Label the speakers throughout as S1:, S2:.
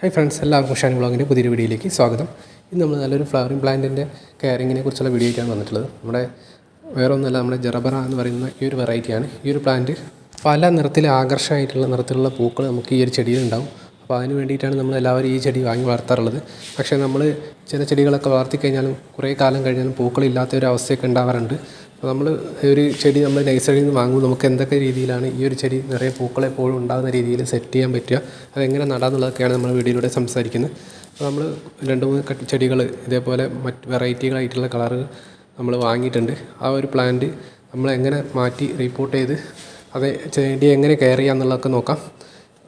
S1: Hi friends എല്ലാവർക്കും ഷാൻ ബ്ലോഗിന്റെ പുതിയൊരു വീഡിയോയിലേക്ക് സ്വാഗതം. ഇന്ന് നമ്മൾ നല്ലൊരു ഫ്ലവറിംഗ് പ്ലാന്റിന്റെ കെയറിങ്ങിനെ കുറിച്ചുള്ള വീഡിയോ ആയിട്ടാണ് വന്നിട്ടുള്ളത്. നമ്മുടെ വേറെ ഒന്നുമല്ല നമ്മുടെ ജറബറ എന്ന് പറയുന്ന ഈ ഒരു വെറൈറ്റിയാണ് ഈ ഒരു പ്ലാന്റ് പല നിറത്തിൽ ആകർഷകമായിട്ടുള്ള നിറത്തിലുള്ള പൂക്കൾ നമുക്ക് ഈ ഒരു ചെടിയിൽ ഉണ്ടാവും. അപ്പോൾ അതിന് വേണ്ടിയിട്ടാണ് നമ്മൾ എല്ലാവരും ഈ ചെടി വാങ്ങി വളർത്താറുള്ളത്. പക്ഷേ നമ്മൾ ചില ചെടികളൊക്കെ വളർത്തി കഴിഞ്ഞാലും കുറേ കാലം കഴിഞ്ഞാലും പൂക്കളില്ലാത്ത ഒരു അവസ്ഥയൊക്കെ ഉണ്ടാവാറുണ്ട്. അപ്പോൾ നമ്മൾ ഒരു ചെടി നമ്മൾ നഴ്സറിയിൽ നിന്ന് വാങ്ങുമ്പോൾ നമുക്ക് എന്തൊക്കെ രീതിയിലാണ് ഈ ഒരു ചെടി നിറയെ പൂക്കൾ എപ്പോഴും ഉണ്ടാകുന്ന രീതിയിൽ സെറ്റ് ചെയ്യാൻ പറ്റുക? അതെങ്ങനെ നടാന്നുള്ളതൊക്കെയാണ് നമ്മൾ വീഡിയോയിലൂടെ സംസാരിക്കുന്നത്. അപ്പോൾ നമ്മൾ രണ്ട് മൂന്ന് ചെടികൾ ഇതേപോലെ മറ്റ് വെറൈറ്റികളായിട്ടുള്ള കളറ് നമ്മൾ വാങ്ങിയിട്ടുണ്ട്. ആ ഒരു പ്ലാന്റ് നമ്മൾ എങ്ങനെ മാറ്റി റിപ്പോർട്ട് ചെയ്ത് അത് ചെടി എങ്ങനെ കെയർ ചെയ്യുക എന്നുള്ളതൊക്കെ നോക്കാം.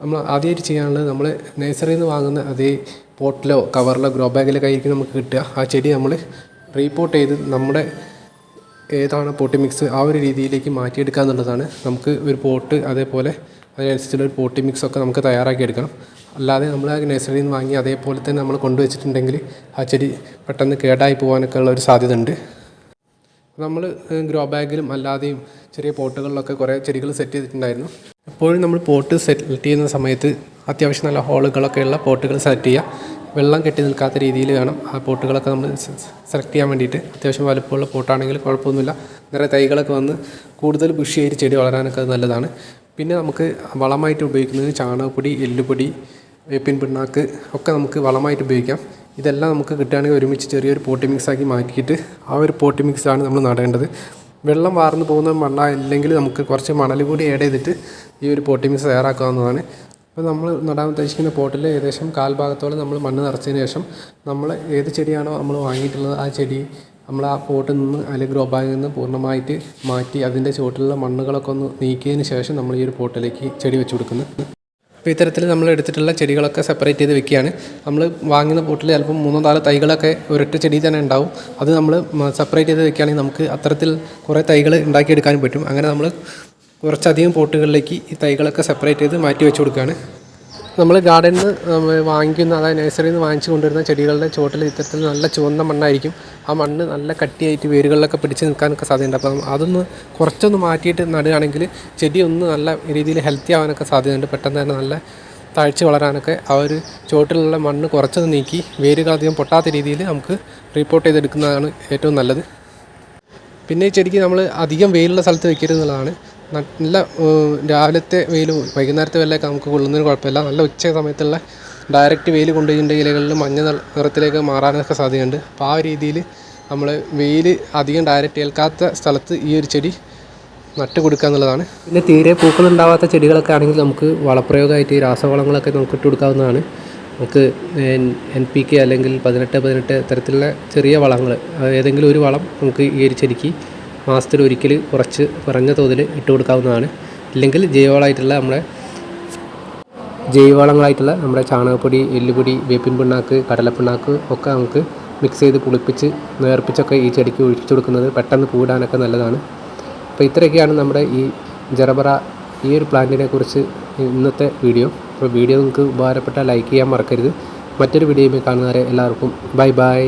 S1: നമ്മൾ ആദ്യമായിട്ട് ചെയ്യാനുള്ളത് നമ്മൾ നഴ്സറിയിൽ നിന്ന് വാങ്ങുന്ന അതേ പോട്ടിലോ കവറിലോ ഗ്രോ ബാഗിലൊക്കെ ആയിരിക്കും നമുക്ക് കിട്ടുക. ആ ചെടി നമ്മൾ റീപോർട്ട് ചെയ്ത് നമ്മുടെ ഏതാണ് പോട്ടി മിക്സ് ആ ഒരു രീതിയിലേക്ക് മാറ്റിയെടുക്കുക എന്നുള്ളതാണ്. നമുക്ക് ഒരു പോട്ട് അതേപോലെ അതിനനുസരിച്ചുള്ള ഒരു പോട്ടി മിക്സ് ഒക്കെ നമുക്ക് തയ്യാറാക്കി എടുക്കണം അല്ലാതെ നമ്മൾ ആ നഴ്സറിയിൽ നിന്ന് വാങ്ങി അതേപോലെ തന്നെ നമ്മൾ കൊണ്ടുവച്ചിട്ടുണ്ടെങ്കിൽ ആ ചെടി പെട്ടെന്ന് കേടായി പോകാനൊക്കെ ഉള്ള ഒരു സാധ്യത ഉണ്ട് നമ്മൾ ഗ്രോ ബാഗിലും അല്ലാതെയും ചെറിയ പോട്ടുകളിലൊക്കെ കുറേ ചെടികൾ സെറ്റ് ചെയ്തിട്ടുണ്ടായിരുന്നു. എപ്പോഴും നമ്മൾ പോട്ട് സെറ്റ് ചെയ്യുന്ന സമയത്ത് അത്യാവശ്യം നല്ല ഹോളുകളൊക്കെ ഉള്ള പോട്ടുകൾ സെലക്ട് ചെയ്യുക. വെള്ളം കെട്ടി നിൽക്കാത്ത രീതിയിൽ വേണം ആ പോട്ടുകളൊക്കെ നമ്മൾ സെലക്ട് ചെയ്യാൻ വേണ്ടിയിട്ട്. അത്യാവശ്യം വലുപ്പമുള്ള പോട്ടാണെങ്കിൽ കുഴപ്പമൊന്നുമില്ല. നിറയെ തൈകളൊക്കെ വന്ന് കൂടുതൽ ബുഷിയായിട്ട് ചെടി വളരാനൊക്കെ അത് നല്ലതാണ്. പിന്നെ നമുക്ക് വളമായിട്ട് ഉപയോഗിക്കുന്നത് ചാണകപ്പൊടി എല്ലുപൊടി വേപ്പിൻ പിണ്ണാക്ക് ഒക്കെ നമുക്ക് വളമായിട്ട് ഉപയോഗിക്കാം. ഇതെല്ലാം നമുക്ക് കിട്ടുകയാണെങ്കിൽ ഒരുമിച്ച് ചെറിയൊരു പോട്ടി മിക്സ് ആക്കി മാറ്റിയിട്ട് ആ ഒരു പോട്ടി മിക്സാണ് നമ്മൾ നടേണ്ടത്. വെള്ളം വാർന്നു പോകുന്ന മണ്ണല്ലെങ്കിൽ നമുക്ക് കുറച്ച് മണൽ കൂടി ആഡ് ചെയ്തിട്ട് ഈ ഒരു പോട്ടി മിക്സ് തയ്യാറാക്കാവുന്നതാണ്. അപ്പോൾ നമ്മൾ നടാൻ ഉദ്ദേശിക്കുന്ന പോട്ടിൽ ഏകദേശം കാൽ ഭാഗത്തോളം നമ്മൾ മണ്ണ് നിറച്ചതിന് ശേഷം നമ്മൾ ഏത് ചെടിയാണോ നമ്മൾ വാങ്ങിയിട്ടുള്ളത് ആ ചെടി നമ്മൾ ആ പോട്ടിൽ നിന്ന് അല്ലെങ്കിൽ ഗ്രോ ബാഗിൽ നിന്ന് പൂർണമായിട്ട് മാറ്റി അതിന്റെ ചുവട്ടിലുള്ള മണ്ണുകളൊക്കെ ഒന്ന് നീക്കിയതിന് ശേഷം നമ്മൾ ഈ ഒരു പോട്ടിലേക്ക് ചെടി വെച്ച് കൊടുക്കുന്നു. അപ്പോൾ ഇത്തരത്തിൽ നമ്മൾ എടുത്തിട്ടുള്ള ചെടികളൊക്കെ സെപ്പറേറ്റ് ചെയ്ത് വെക്കുകയാണ്. നമ്മൾ വാങ്ങുന്ന പോട്ടിൽ ചിലപ്പം മൂന്നോ നാലോ തൈകളൊക്കെ ഒരൊറ്റ ചെടി തന്നെ ഉണ്ടാവും. അത് നമ്മൾ സെപ്പറേറ്റ് ചെയ്ത് വെക്കുകയാണെങ്കിൽ നമുക്ക് അത്തരത്തിൽ കുറേ തൈകൾ ഉണ്ടാക്കിയെടുക്കാനും പറ്റും. അങ്ങനെ നമ്മൾ കുറച്ചധികം പോട്ടുകളിലേക്ക് ഈ തൈകളൊക്കെ സെപ്പറേറ്റ് ചെയ്ത് മാറ്റി വെച്ച് കൊടുക്കുകയാണ് നമ്മൾ ഗാർഡനിൽ നിന്ന് വാങ്ങിക്കുന്ന അതായത് നഴ്സറിയിൽ നിന്ന് വാങ്ങിച്ചു കൊണ്ടുവരുന്ന ചെടികളുടെ ചുവട്ടിൽ ഇത്തരത്തിൽ നല്ല ചുവന്ന മണ്ണായിരിക്കും. ആ മണ്ണ് നല്ല കട്ടിയായിട്ട് വേരുകളിലൊക്കെ പിടിച്ച് നിൽക്കാനൊക്കെ സാധ്യതയുണ്ട്. അപ്പം അതൊന്ന് കുറച്ചൊന്ന് മാറ്റിയിട്ട് നടുകയാണെങ്കിൽ ചെടി ഒന്ന് നല്ല രീതിയിൽ ഹെൽത്തി ആവാനൊക്കെ സാധ്യതയുണ്ട്. പെട്ടെന്ന് തന്നെ നല്ല താഴ്ച വളരാനൊക്കെ ആ ഒരു ചുവട്ടിലുള്ള മണ്ണ് കുറച്ചൊന്ന് നീക്കി വേരുകൾ അധികം പൊട്ടാത്ത രീതിയിൽ നമുക്ക് റിപ്പോർട്ട് ചെയ്തെടുക്കുന്നതാണ് ഏറ്റവും നല്ലത്. പിന്നെ ഈ ചെടിക്ക് നമ്മൾ അധികം വെയിലുള്ള സ്ഥലത്ത് വെക്കരുത് എന്നുള്ളതാണ്. നല്ല രാവിലത്തെ വെയിൽ വൈകുന്നേരത്തെ വെയിലൊക്കെ നമുക്ക് കൊള്ളുന്നതിന് കുഴപ്പമില്ല. നല്ല ഉച്ച സമയത്തുള്ള ഡയറക്റ്റ് വെയിൽ കൊണ്ടുപോയിട്ടുണ്ടെങ്കിൽ ഇലകളിൽ മഞ്ഞ നിറത്തിലേക്ക് മാറാനൊക്കെ സാധ്യതയുണ്ട്. അപ്പോൾ ആ രീതിയിൽ നമ്മൾ വെയിൽ അധികം ഡയറക്റ്റ് ഏൽക്കാത്ത സ്ഥലത്ത് ഈ ഒരു ചെടി നട്ട് കൊടുക്കുക എന്നുള്ളതാണ്. പിന്നെ തീരെ പൂക്കളുണ്ടാവാത്ത ചെടികളൊക്കെ ആണെങ്കിൽ നമുക്ക് വളപ്രയോഗമായിട്ട് രാസവളങ്ങളൊക്കെ നമുക്ക് ഇട്ട് കൊടുക്കാവുന്നതാണ്. നമുക്ക് എൻ പി കെ അല്ലെങ്കിൽ പതിനെട്ട് പതിനെട്ട് തരത്തിലുള്ള ചെറിയ വളങ്ങൾ ഏതെങ്കിലും ഒരു വളം നമുക്ക് ഈ ഒരു ചെടിക്ക് മാസത്തിൽ ഒരിക്കൽ കുറച്ച് കുറഞ്ഞ തോതിൽ ഇട്ട് കൊടുക്കാവുന്നതാണ്. ഇല്ലെങ്കിൽ ജൈവവളമായിട്ടുള്ള നമ്മുടെ ജൈവവളങ്ങളായിട്ടുള്ള നമ്മുടെ ചാണകപ്പൊടി എല്ലുപൊടി വേപ്പിൻ പിണ്ണാക്ക് കടലപ്പിണ്ണാക്ക് ഒക്കെ നമുക്ക് മിക്സ് ചെയ്ത് പുളിപ്പിച്ച് നേർപ്പിച്ചൊക്കെ ഈ ചെടിക്ക് ഒഴിച്ചു കൊടുക്കുന്നത് പെട്ടെന്ന് പൂടാനൊക്കെ നല്ലതാണ്. അപ്പോൾ ഇത്രയൊക്കെയാണ് നമ്മുടെ ഈ ജറബറ ഈ ഒരു പ്ലാന്റിനെ കുറിച്ച് ഇന്നത്തെ വീഡിയോ. അപ്പോൾ വീഡിയോ നിങ്ങൾക്ക് ഉപകാരപ്പെട്ടാൽ ലൈക്ക് ചെയ്യാൻ മറക്കരുത്. മറ്റൊരു വീഡിയോയുമായി കാണുന്നവരെ എല്ലാവർക്കും ബൈ ബൈ.